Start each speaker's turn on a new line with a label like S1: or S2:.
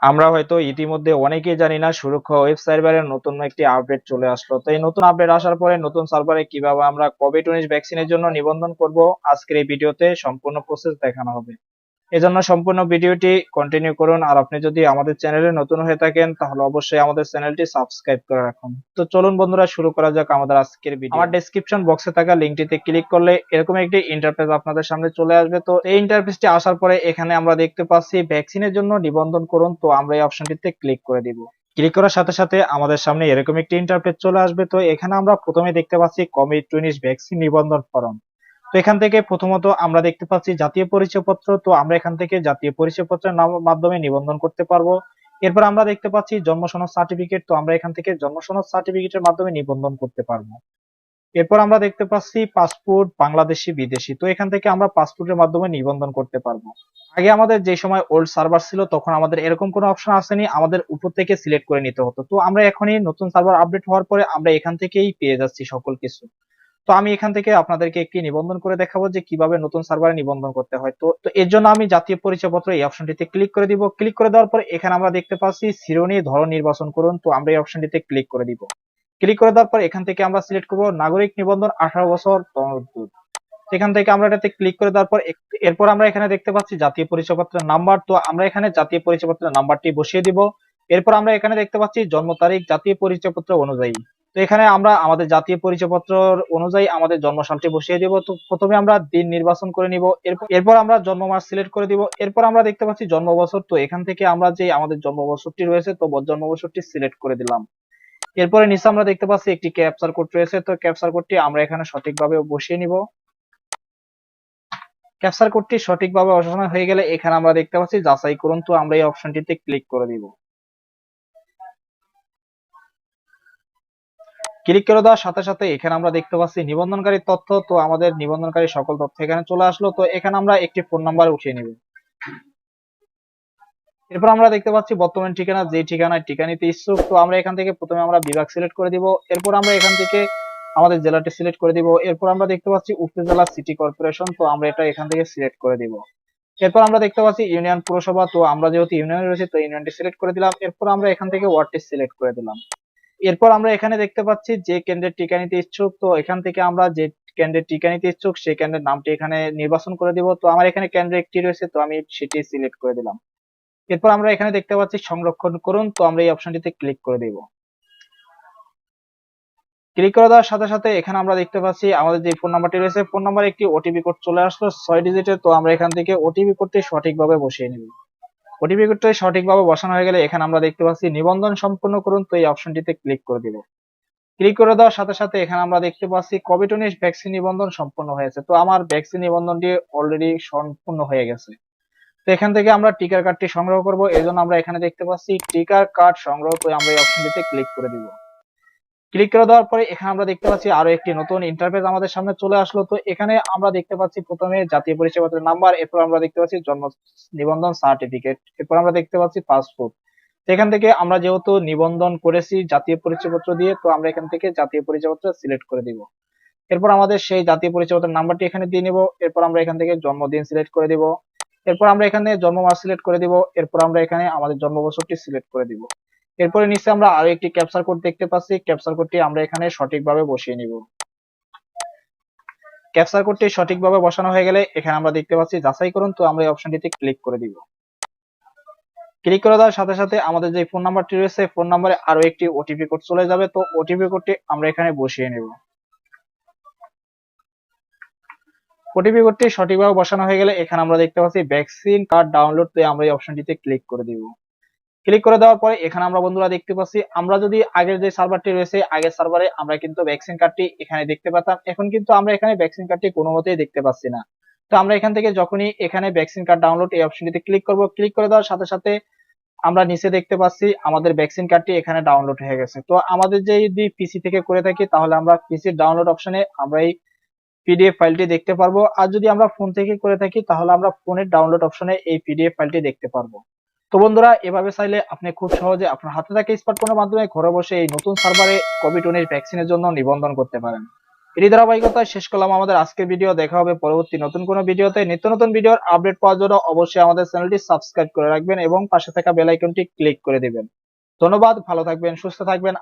S1: আমরা হয়তো ইতিমধ্যে অনেকেই জানি না সুরক্ষা ওয়েব সার্ভারের নতুন একটি আপডেট চলে আসলো। তো এই নতুন আপডেট আসার পরে নতুন সার্ভারে কীভাবে আমরা কোভিড উনিশ ভ্যাকসিনের জন্য নিবন্ধন করব, আজকের এই ভিডিওতে সম্পূর্ণ প্রসেস দেখানো হবে। এজন্য সম্পূর্ণ ভিডিওটি কন্টিনিউ করুন। আর আপনি যদি আমাদের চ্যানেলে নতুন হয়ে থাকেন, তাহলে অবশ্যই আমাদের চ্যানেলটি সাবস্ক্রাইব করে রাখুন। তো চলুন বন্ধুরা, শুরু করা যাক আমাদের আজকের ভিডিও আমার ডেসক্রিপশন বক্সে থাকা লিঙ্কটিতে ক্লিক করলে এরকম একটি ইন্টারফেস আপনাদের সামনে চলে আসবে। তো এই ইন্টারফেসটি আসার পরে এখানে আমরা দেখতে পাচ্ছি ভ্যাকসিনের জন্য নিবন্ধন করুন। তো আমরা এই অপশনটিতে ক্লিক করে দিব। ক্লিক করার সাথে সাথে আমাদের সামনে এরকম একটি ইন্টারফেস চলে আসবে। তো এখানে আমরা প্রথমে দেখতে পাচ্ছি কোভিড উনিশ ভ্যাকসিন নিবন্ধন ফর্ম তো এখান থেকে প্রথমত আমরা দেখতে পাচ্ছি জাতীয় পরিচয়পত্র। তো আমরা এখান থেকে জাতীয় পরিচয়পত্রের নাম- মাধ্যমে নিবন্ধন করতে পারব। এরপর আমরা দেখতে পাচ্ছি জন্ম সনদ সার্টিফিকেট তো আমরা এখান থেকে জন্ম সনদ সার্টিফিকেটের মাধ্যমে নিবন্ধন করতে পারব। এরপর আমরা দেখতে পাচ্ছি পাসপোর্ট বাংলাদেশি, বিদেশি। তো এখান থেকে আমরা পাসপোর্টের মাধ্যমে নিবন্ধন করতে পারব। আগে আমাদের যে সময় ওল্ড সার্ভার ছিল, তখন আমাদের এরকম কোনো অপশন আসেনি। আমাদের উপর থেকে সিলেক্ট করে নিতে হতো। তো আমরা এখনই নতুন সার্ভার আপডেট হওয়ার পরে আমরা এখান থেকেই পেয়ে যাচ্ছি সকল কিছু। তো আমি এখান থেকে আপনাদেরকে একটি নিবন্ধন করে দেখাবো যে কীভাবে নতুন সার্ভারে নিবন্ধন করতে হয়। তো তো এর জন্য আমি জাতীয় পরিচয়পত্র এই অপশনটিতে ক্লিক করে দিব। ক্লিক করে দেওয়ার পর এখানে আমরা দেখতে পাচ্ছি শিরোনি ধরন নির্বাচন করুন। তো আমরা এই অপশনটিতে ক্লিক করে দিব। ক্লিক করে দেওয়ার পর এখান থেকে আমরা সিলেক্ট করব নাগরিক নিবন্ধন আঠারো বছর এখান থেকে আমরা এটাতে ক্লিক করে দেওয়ার পর এরপর আমরা এখানে দেখতে পাচ্ছি জাতীয় পরিচয়পত্রের নাম্বার তো আমরা এখানে জাতীয় পরিচয়পত্রের নাম্বারটি বসিয়ে দিব। এরপর আমরা এখানে দেখতে পাচ্ছি জন্ম তারিখ, জাতীয় পরিচয়পত্র অনুযায়ী। তো এখানে আমরা আমাদের জাতীয় পরিচয়পত্র অনুযায়ী আমাদের জন্মসালটি বসিয়ে দিব। তো প্রথমে আমরা দিন নির্বাচন করে নিব, এরপর আমরা জন্ম মাস সিলেক্ট করে দিব। এরপর আমরা দেখতে পাচ্ছি জন্ম বছর তো এখান থেকে আমরা যে আমাদের জন্ম বছরটি রয়েছে, তো জন্ম বছরটি সিলেক্ট করে দিলাম। এরপরে নিচে আমরা দেখতে পাচ্ছি একটি ক্যাপচার কোড রয়েছে, তো ক্যাপচার কোডটি আমরা এখানে সঠিকভাবে বসিয়ে নিব। ক্যাপচার কোডটি সঠিকভাবে বসানো হয়ে গেলে এখানে আমরা দেখতে পাচ্ছি যাচাই করুন, তো আমরা এই অপশনটিতে ক্লিক করে দিব। ক্লিক করে দেওয়ার সাথে সাথে এখানে আমরা দেখতে পাচ্ছি নিবন্ধনকারী তথ্য। তো আমাদের নিবন্ধনকারী সকল তথ্য এখানে চলে আসলো। তো এখানে আমরা একটি ফোন নাম্বার উঠিয়ে নিব। এরপর আমরা দেখতে পাচ্ছি বর্তমান ঠিকানা, যে ঠিকানায় টিকা নিতে ইচ্ছুক। তো আমরা এখান থেকে প্রথমে আমরা বিভাগ সিলেক্ট করে দিব। এরপর আমরা এখান থেকে আমাদের জেলাটি সিলেক্ট করে দিব। এরপর আমরা দেখতে পাচ্ছি উপজেলা সিটি কর্পোরেশন তো আমরা এটা এখান থেকে সিলেক্ট করে দিব। এরপর আমরা দেখতে পাচ্ছি ইউনিয়ন পুরসভা। তো আমরা যেহেতু ইউনিয়নে রয়েছে, তো ইউনিয়নটি সিলেক্ট করে দিলাম। এরপর আমরা এখান থেকে ওয়ার্ডটি সিলেক্ট করে দিলাম। এরপর আমরা এখানে দেখতে পাচ্ছি যে কেন্দ্রের টিকা নিতে ইচ্ছুক, তো এখান থেকে আমরা যে কেন্দ্রের টিকা নিতে ইচ্ছুক, সেই কেন্দ্রের নামটি এখানে নির্বাচন করে দিব। তো আমার এখানে কেন্দ্র একটি রয়েছে, তো আমি সেটি সিলেক্ট করে দিলাম। এরপর আমরা এখানে দেখতে পাচ্ছি সংরক্ষণ করুন, তো আমরা এই অপশনটিতে ক্লিক করে দিব। ক্লিক করে দেওয়ার সাথে সাথে এখানে আমরা দেখতে পাচ্ছি আমাদের যে ফোন নাম্বারটি রয়েছে ফোন নাম্বারে একটি ওটিপি কোড চলে আসলো, ছয় ডিজিটের তো আমরা এখান থেকে ওটিপি কোডটি সঠিকভাবে বসিয়ে নিব। ওটিপি কোডটি সঠিকভাবে বসানো হয়ে গেলে এখানে আমরা দেখতে পাচ্ছি নিবন্ধন সম্পূর্ণ করুন, তো এই অপশনটিতে ক্লিক করে দিব। ক্লিক করে দেওয়ার সাথে সাথে এখানে আমরা দেখতে পাচ্ছি কোভিড উনিশ ভ্যাকসিন নিবন্ধন সম্পূর্ণ হয়েছে। তো আমার ভ্যাকসিন নিবন্ধনটি অলরেডি সম্পূর্ণ হয়ে গেছে। তো এখান থেকে আমরা টিকার কার্ডটি সংগ্রহ করব। এই জন্য আমরা এখানে দেখতে পাচ্ছি টিকার কার্ড সংগ্রহ, তো আমরা এই অপশনটিতে ক্লিক করে দিব। ক্লিক করে দেওয়ার পরে এখানে আমরা দেখতে পাচ্ছি আরও একটি নতুন ইন্টারফেস আমাদের সামনে চলে আসলো। তো এখানে আমরা দেখতে পাচ্ছি প্রথমে জাতীয় পরিচয়পত্রের নাম্বার এরপর আমরা দেখতে পাচ্ছি জন্ম নিবন্ধন সার্টিফিকেট এরপর আমরা দেখতে পাচ্ছি পাসপোর্ট এখান থেকে আমরা যেহেতু নিবন্ধন করেছি জাতীয় পরিচয়পত্র দিয়ে, তো আমরা এখান থেকে জাতীয় পরিচয়পত্র সিলেক্ট করে দিব। এরপর আমাদের সেই জাতীয় পরিচয়পত্রের নাম্বারটি এখানে দিয়ে নিব। এরপর আমরা এখান থেকে জন্মদিন সিলেক্ট করে দিব। এরপর আমরা এখানে জন্ম মাস সিলেক্ট করে দিব। এরপর আমরা এখানে আমাদের জন্ম বছরটি সিলেক্ট করে দিব। এরপরে নিচে আমরা আরও একটি ক্যাপচার কোড দেখতে পাচ্ছি। ক্যাপচার কোডটি আমরা এখানে সঠিকভাবে বসিয়ে নিব। ক্যাপচার কোডটি সঠিকভাবে বসানো হয়ে গেলে এখানে আমরা দেখতে পাচ্ছি, যাচাই করুন, তো আমরা এই অপশনটিতে ক্লিক করে দিব। ক্লিক করে দেওয়ার সাথে সাথে আমাদের যে ফোন নাম্বারটি রয়েছে ফোন নাম্বারে আরও একটি ওটিপি কোড চলে যাবে। তো ওটিপি কোডটি আমরা এখানে বসিয়ে নেব। ওটিপি কোডটি সঠিকভাবে বসানো হয়ে গেলে এখানে আমরা দেখতে পাচ্ছি ভ্যাকসিন কার্ড ডাউনলোড তো আমরা এই অপশনটিতে ক্লিক করে দিব। ক্লিক করে দেওয়ার পরে এখানে আমরা বন্ধুরা দেখতে পাচ্ছি, আমরা যদি আগের যে সার্ভারটি রয়েছে, আগের সার্ভারে আমরা কিন্তু ভ্যাকসিন কার্ডটি এখানে দেখতে পেতাম এখন কিন্তু আমরা এখানে ভ্যাকসিন কার্ডটি কোনো মতেই দেখতে পাচ্ছি না। তো আমরা এখান থেকে যখনই এখানে ভ্যাকসিন কার্ড ডাউনলোড এই অপশনটিতে ক্লিক করব ক্লিক করে দেওয়ার সাথে সাথে আমরা নিচে দেখতে পাচ্ছি আমাদের ভ্যাকসিন কার্ডটি এখানে ডাউনলোড হয়ে গেছে। তো আমাদের যদি পিসি থেকে করে থাকি, তাহলে আমরা পিসির ডাউনলোড অপশনে আমরা এই পিডিএফ ফাইলটি দেখতে পারব। আর যদি আমরা ফোন থেকে করে থাকি, তাহলে আমরা ফোনের ডাউনলোড অপশনে এই পিডিএফ ফাইলটি দেখতে পারব। তো বন্ধুরা, এভাবে চাইলে আপনি খুব সহজে আপনার হাতে থাকা স্মার্টফোনের মাধ্যমে ঘরে বসে এই নতুন সার্ভারে কোভিড উনিশ ভ্যাকসিনের জন্য নিবন্ধন করতে পারেন। এরই ধারাবাহিকতায় শেষ করলাম আমাদের আজকের ভিডিও দেখা হবে পরবর্তী নতুন কোনো ভিডিওতে নিত্য নতুন ভিডিওর আপডেট পাওয়ার জন্য অবশ্যই আমাদের চ্যানেলটি সাবস্ক্রাইব করে রাখবেন এবং পাশে থাকা বেল আইকনটি ক্লিক করে দিবেন। ধন্যবাদ, ভালো থাকবেন, সুস্থ থাকবেন।